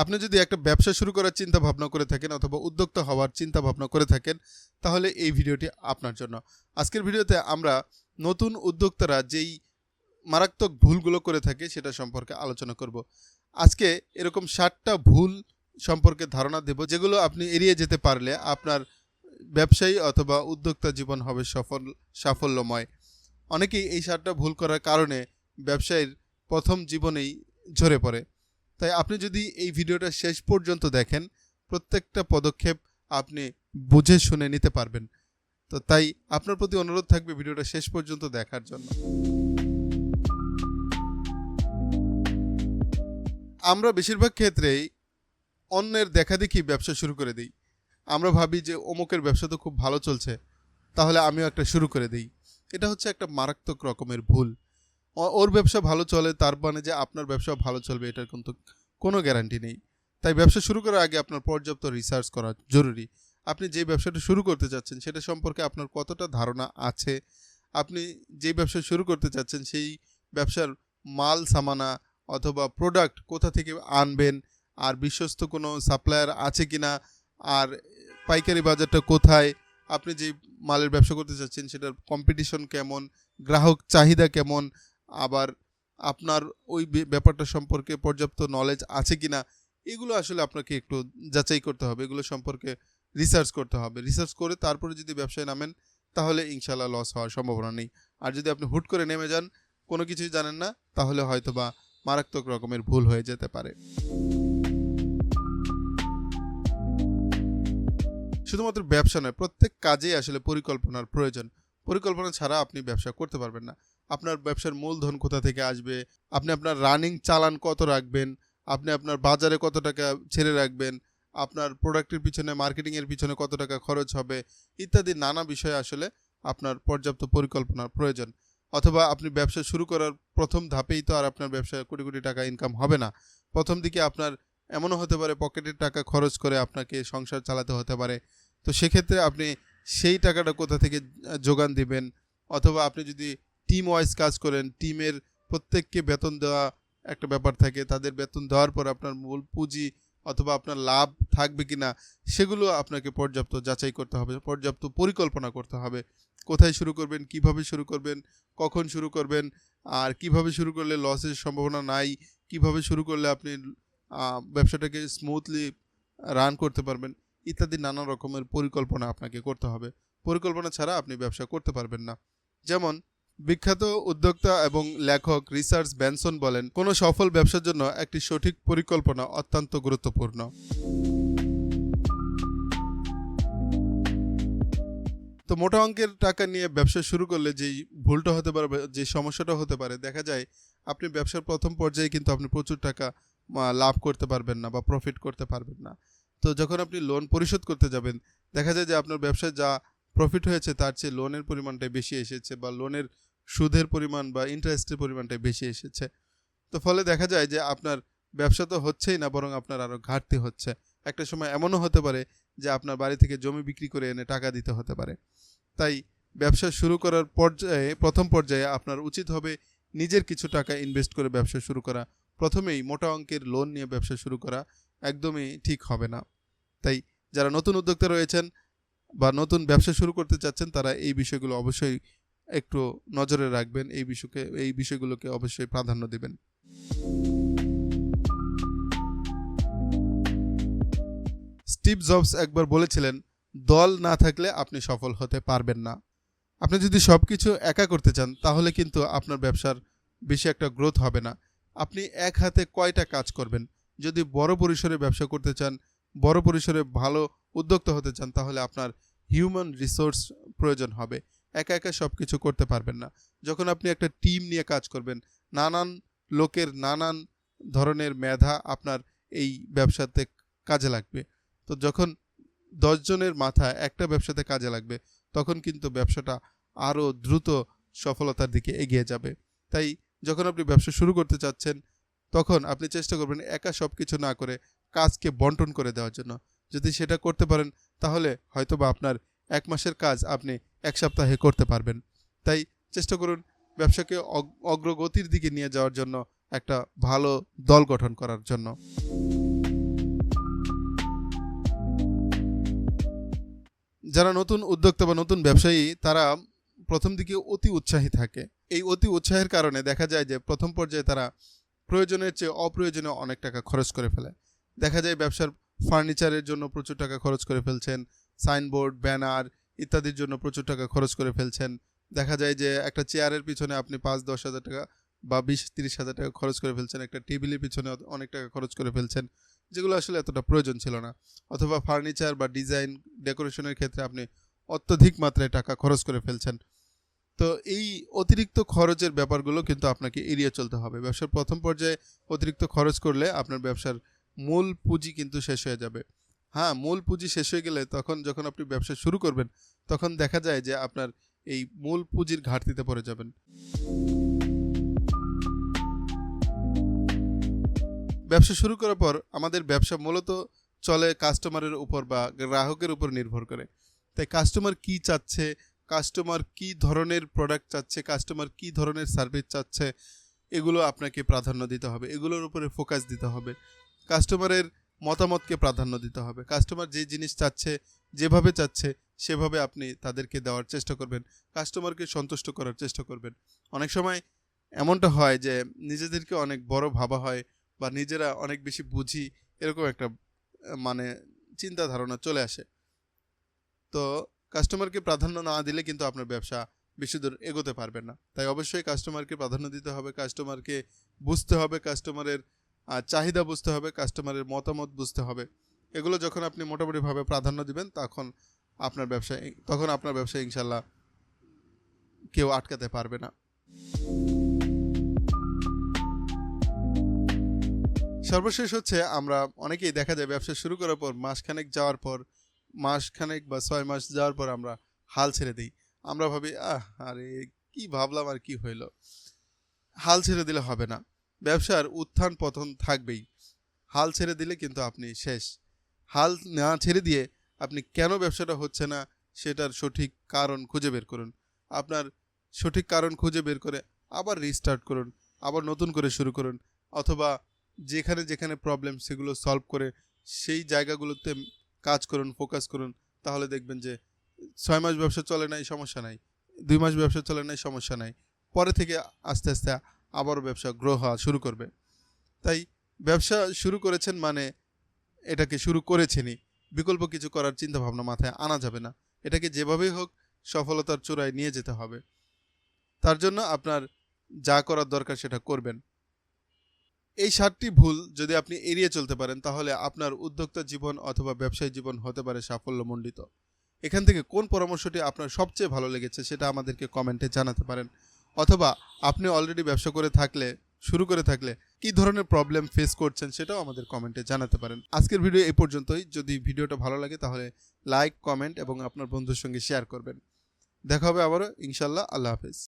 আপনি যদি একটা ব্যবসা শুরু করার চিন্তা ভাবনা করে থাকেন অথবা উদ্যোক্তা হওয়ার চিন্তা ভাবনা করে থাকেন, তাহলে এই ভিডিওটি আপনার জন্য। আজকের ভিডিওতে আমরা নতুন উদ্যোক্তারা যেই মারাত্মক ভুলগুলো করে থাকে সেটা সম্পর্কে আলোচনা করব। আজকে এরকম ষাটটা ভুল সম্পর্কে ধারণা দেব, যেগুলো আপনি এড়িয়ে যেতে পারলে আপনার ব্যবসায়ী অথবা উদ্যোক্তা জীবন হবে সফল, সাফল্যময়। অনেকেই এই ষাটটা ভুল করার কারণে ব্যবসায়ীর প্রথম জীবনেই ঝরে পড়ে। তাই আপনি যদি এই ভিডিওটা শেষ পর্যন্ত দেখেন, প্রত্যেকটা পদক্ষেপ আপনি বুঝে শুনে নিতে পারবেন। তো তাই আপনার প্রতি অনুরোধ থাকবে ভিডিওটা শেষ পর্যন্ত দেখার জন্য। আমরা বেশিরভাগ ক্ষেত্রেই অন্যের দেখাদেখি ব্যবসা শুরু করে দিই। আমরা ভাবি যে অমুকের ব্যবসা তো খুব ভালো চলছে, তাহলে আমিও একটা শুরু করে দিই। এটা হচ্ছে একটা মারাত্মক রকমের ভুল। ওর ব্যবসা ভালো চলে, তার মানে যে আপনার ব্যবসা ভালো চলবে, এটার কিন্তু কোনো গ্যারান্টি নেই। তাই ব্যবসা শুরু করার আগে আপনার পর্যাপ্ত রিসার্চ করা জরুরি। আপনি যে ব্যবসাটা শুরু করতে চাচ্ছেন, সেটা সম্পর্কে আপনার কতটা ধারণা আছে? আপনি যে ব্যবসা শুরু করতে চাচ্ছেন, সেই ব্যবসার মাল সামানা অথবা প্রোডাক্ট কোথা থেকে আনবেন? আর বিশ্বস্ত কোনো সাপ্লায়ার আছে কি না আর পাইকারি বাজারটা কোথায়? আপনি যে মালের ব্যবসা করতে চাচ্ছেন, সেটার কম্পিটিশন কেমন? গ্রাহক চাহিদা কেমন? আবার আপনার ওই ব্যাপারটা সম্পর্কে পর্যাপ্ত নলেজ আছে কিনা, এগুলো আসলে আপনাকে একটু যাচাই করতে হবে। এগুলো সম্পর্কে রিসার্চ করতে হবে। রিসার্চ করে তারপরে যদি ব্যবসায় নামেন, তাহলে ইনশাল্লাহ লস হওয়ার সম্ভাবনা নেই। আর যদি আপনি হুট করে নেমে যান, কোনো কিছুই জানেন না, তাহলে হয়তো বা মারাত্মক রকমের ভুল হয়ে যেতে পারে। শুধুমাত্র ব্যবসা নয়, প্রত্যেক কাজেই আসলে পরিকল্পনার প্রয়োজন। পরিকল্পনা ছাড়া আপনি ব্যবসা করতে পারবেন না। আপনার ব্যবসার মূলধন কোথা থেকে আসবে? আপনি আপনার রানিং চালান কত রাখবেন? আপনি আপনার বাজারে কত টাকা ছেড়ে রাখবেন? আপনার প্রোডাক্টের পিছনে মার্কেটিংয়ের পিছনে কত টাকা খরচ হবে? ইত্যাদি নানা বিষয়ে আসলে আপনার পর্যাপ্ত পরিকল্পনার প্রয়োজন। অথবা আপনি ব্যবসা শুরু করার প্রথম ধাপেই তো আর আপনার ব্যবসায় কোটি কোটি টাকা ইনকাম হবে না। প্রথম দিকে আপনার এমনও হতে পারে পকেটের টাকা খরচ করে আপনাকে সংসার চালাতে হতে পারে। তো সেক্ষেত্রে আপনি সেই টাকাটা কোথা থেকে যোগান দিবেন? অথবা আপনি যদি টিম ওয়াইজ কাজ করেন টিমের প্রত্যেককে বেতন দেওয়া একটা ব্যাপার থাকে। তাদের বেতন দেওয়ার পর আপনার মূল পুঁজি অথবা আপনার লাভ থাকবে কি না সেগুলো আপনাকে পর্যাপ্ত যাচাই করতে হবে, পর্যাপ্ত পরিকল্পনা করতে হবে। কোথায় শুরু করবেন, কীভাবে শুরু করবেন, কখন শুরু করবেন, আর কীভাবে শুরু করলে লসের সম্ভাবনা নাই, কীভাবে শুরু করলে আপনি ব্যবসাটাকে স্মুথলি রান করতে পারবেন, ইত্যাদি নানা রকমের পরিকল্পনা আপনাকে করতে হবে। পরিকল্পনা ছাড়া আপনি ব্যবসা করতে পারবেন না। যেমন বিখ্যাত উদ্যোক্তা এবং লেখক রিসার্চ ব্যানসন বলেন, কোনো সফল ব্যবসার জন্য একটি সঠিক পরিকল্পনা অত্যন্ত গুরুত্বপূর্ণ। তো মোটা অঙ্কের টাকা নিয়ে ব্যবসা শুরু করলে যেই ভুলটা হতে পারে যে সমস্যাটা হতে পারে, দেখা যায় আপনি ব্যবসার প্রথম পর্যায়ে কিন্তু আপনি প্রচুর টাকা লাভ করতে পারবেন না বা প্রফিট করতে পারবেন না। তো যখন আপনি লোন পরিশোধ করতে যাবেন, দেখা যায় যে আপনার ব্যবসায় যা প্রফিট হয়েছে তার চেয়ে লোনের পরিমাণটাই বেশি এসেছে বা লোনের সুদের পরিমাণ বা ইন্টারেস্টের পরিমাণটাই বেশি এসেছে। তো ফলে দেখা যায় যে আপনার ব্যবসা তো হচ্ছেই না, বরং আপনার আরও ঘাটতি হচ্ছে। একটা সময় এমনও হতে পারে যে আপনার বাড়ি থেকে জমি বিক্রি করে এনে টাকা দিতে হতে পারে। তাই ব্যবসা শুরু করার পর্যায়ে, প্রথম পর্যায়ে আপনার উচিত হবে নিজের কিছু টাকা ইনভেস্ট করে ব্যবসা শুরু করা। প্রথমেই মোটা অঙ্কের লোন নিয়ে ব্যবসা শুরু করা একদমই ঠিক হবে না। তাই যারা নতুন উদ্যোক্তা রয়েছেন বা নতুন ব্যবসা শুরু করতে চাচ্ছেন, তারা এই বিষয়গুলো অবশ্যই একটু নজরে রাখবেন এই বিষয়কে, এই বিষয়গুলোকে অবশ্যই প্রাধান্য দেবেন। স্টিভ জবস একবার বলেছিলেন, দল না থাকলে আপনি সফল হতে পারবেন না। আপনি যদি সব কিছু একা করতে চান, তাহলে কিন্তু আপনার ব্যবসার বেশি একটা গ্রোথ হবে না। আপনি এক হাতে কয়টা কাজ করবেন? যদি বড় পরিসরে ব্যবসা করতে চান, বড় পরিসরে ভালো উদ্যোক্তা হতে চান, তাহলে আপনার হিউম্যান রিসোর্স প্রয়োজন হবে। একা একা সব কিছু করতে পারবেন না। যখন আপনি একটা টিম নিয়ে কাজ করবেন, নানান লোকের নানান ধরনের মেধা আপনার এই ব্যবসাতে কাজে লাগবে। তো যখন দশজনের মাথা একটা ব্যবসাতে কাজে লাগবে, তখন কিন্তু ব্যবসাটা আরও দ্রুত সফলতার দিকে এগিয়ে যাবে। তাই যখন আপনি ব্যবসা শুরু করতে চাচ্ছেন, তখন আপনি চেষ্টা করবেন একা সব কিছু না করে কাজকে বন্টন করে দেওয়ার জন্য। যদি সেটা করতে পারেন, তাহলে হয়তোবা আপনার এক মাসের কাজ আপনি এক সপ্তাহে করতে পারবেন। তাই চেষ্টা করুন ব্যবসাকে অগ্রগতির দিকে নিয়ে যাওয়ার জন্য একটা ভালো দল গঠন করার জন্য। যারা নতুন উদ্যোক্তা বা নতুন ব্যবসায়ী, তারা প্রথম দিকে অতি উৎসাহী থাকে। এই অতি উৎসাহের কারণে দেখা যায় যে প্রথম পর্যায়ে তারা প্রয়োজনের চেয়ে অপ্রয়োজনীয় অনেক টাকা খরচ করে ফেলে। দেখা যায় ব্যবসার ফার্নিচারের জন্য প্রচুর টাকা খরচ করে ফেলছেন। সাইনবোর্ড, ব্যানার ইত্যাদির জন্য প্রচুর টাকা খরচ করে ফেলছেন। দেখা যায় যে একটা চেয়ারের পিছনে আপনি পাঁচ, দশ হাজার টাকা বা বিশ, তিরিশ হাজার টাকা খরচ করে ফেলছেন। একটা টেবিলের পিছনে অনেক টাকা খরচ করে ফেলছেন। যেগুলো আসলে এতটা প্রয়োজন ছিল না। অথবা ফার্নিচার বা ডিজাইন, ডেকোরেশনের ক্ষেত্রে আপনি অত্যধিক মাত্রায় টাকা খরচ করে ফেলছেন। তো এই অতিরিক্ত খরচের ব্যাপারগুলো কিন্তু আপনাকে এড়িয়ে চলতে হবে। ব্যবসার প্রথম পর্যায়ে অতিরিক্ত খরচ করলে আপনার ব্যবসার মূল পুঁজি কিন্তু শেষ হয়ে যাবে। হ্যাঁ মূল পুঁজি শেষ হয়ে গেলে তখন যখন আপনি ব্যবসা শুরু করবেন, তখন দেখা যায় যে আপনার এই মূল পুঁজির ঘাটতিতে পড়ে যাবেন। ব্যবসা শুরু করার পর আমাদের ব্যবসা মূলত চলে কাস্টমারের উপর বা গ্রাহকের উপর নির্ভর করে। তাই কাস্টমার কি চাচ্ছে, কাস্টমার কি ধরনের প্রোডাক্ট চাচ্ছে, কাস্টমার কি ধরনের সার্ভিস চাচ্ছে, এগুলো আপনাকে প্রাধান্য দিতে হবে, এগুলোর উপরে ফোকাস দিতে হবে। কাস্টমারের মতামতকে প্রাধান্য দিতে হবে। কাস্টমার যে জিনিস চাচ্ছে, যেভাবে চাচ্ছে, সেভাবে আপনি তাদেরকে দেওয়ার চেষ্টা করবেন। কাস্টমারকে সন্তুষ্ট করার চেষ্টা করবেন। অনেক সময় এমনটা হয় যে, নিজেদেরকে অনেক বড় ভাবা হয় বা নিজেরা অনেক বেশি বুঝি, এরকম একটা মানে চিন্তা ধারণা চলে আসে। তো কাস্টমারকে প্রাধান্য না দিলে কিন্তু আপনার ব্যবসা বেশি দূর এগোতে পারবেন না। তাই অবশ্যই কাস্টমারকে প্রাধান্য দিতে হবে। কাস্টমারকে বুঝতে হবে। কাস্টমারের চাহিদা বুঝতে হবে কাস্টমারের মতামত বুঝতে হবে। এগুলো যখন আপনি মোটামুটিভাবে প্রাধান্য দিবেন, তখন আপনার ব্যবসা তখন আপনার ব্যবসা ইনশাল্লাহ কেউ আটকাতে পারবে না। সর্বশেষ হচ্ছে, আমরা অনেকেই দেখা যায় ব্যবসা শুরু করার পর, মাসখানেক যাওয়ার পর, মাসখানেক বা ছয় মাস যাওয়ার পর আমরা হাল ছেড়ে দিই। আমরা ভাবি, আহ, আরে, কি ভাবলাম আর কি হইল? হাল ছেড়ে দিলে হবে না। ব্যবসার উত্থান পতন থাকবেই। হাল ছেড়ে দিলে কিন্তু আপনি শেষ। হাল না ছেড়ে দিয়ে আপনি কেন ব্যবসাটা হচ্ছে না, সেটার সঠিক কারণ খুঁজে বের করুন। আপনার সঠিক কারণ খুঁজে বের করে আবার রিস্টার্ট করুন, আবার নতুন করে শুরু করুন, অথবা যেখানে যেখানে প্রবলেম সেগুলো সলভ করে সেই জায়গাগুলোতে কাজ করুন ফোকাস করুন, তাহলে দেখবেন যে ছয় মাস ব্যবসা চলে নাই, সমস্যা নাই। দুই মাস ব্যবসা চলে নাই, সমস্যা নাই। পরে থেকে আস্তে আস্তে আবারও ব্যবসা গ্রো হওয়া শুরু করবে। তাই ব্যবসা শুরু করেছেন মানে এটাকে শুরু করেছেনই। বিকল্প কিছু করার চিন্তা ভাবনা মাথায় আনা যাবে না। এটাকে যেভাবেই হোক সফলতার চূড়ায় নিয়ে যেতে হবে। তার জন্য আপনার যা করার দরকার সেটা করবেন। এই সাতটি ভুল যদি আপনি এড়িয়ে চলতে পারেন, তাহলে আপনার উদ্যোক্তা জীবন অথবা ব্যবসায়ী জীবন হতে পারে সাফল্যমণ্ডিত। এখান থেকে কোন পরামর্শটি আপনার সবচেয়ে ভালো লেগেছে সেটা আমাদেরকে কমেন্টে জানাতে পারেন। অথবা আপনি অলরেডি ব্যবসা করে থাকলে, শুরু করে থাকলে কি ধরনের প্রবলেম ফেস করছেন সেটাও আমাদের কমেন্টে জানাতে পারেন। আজকের ভিডিও এই পর্যন্তই। যদি ভিডিওটা ভালো লাগে তাহলে লাইক কমেন্ট এবং আপনার বন্ধুর সঙ্গে শেয়ার করবেন। দেখা হবে আবারও। ইনশাল্লাহ আল্লাহ হাফেজ।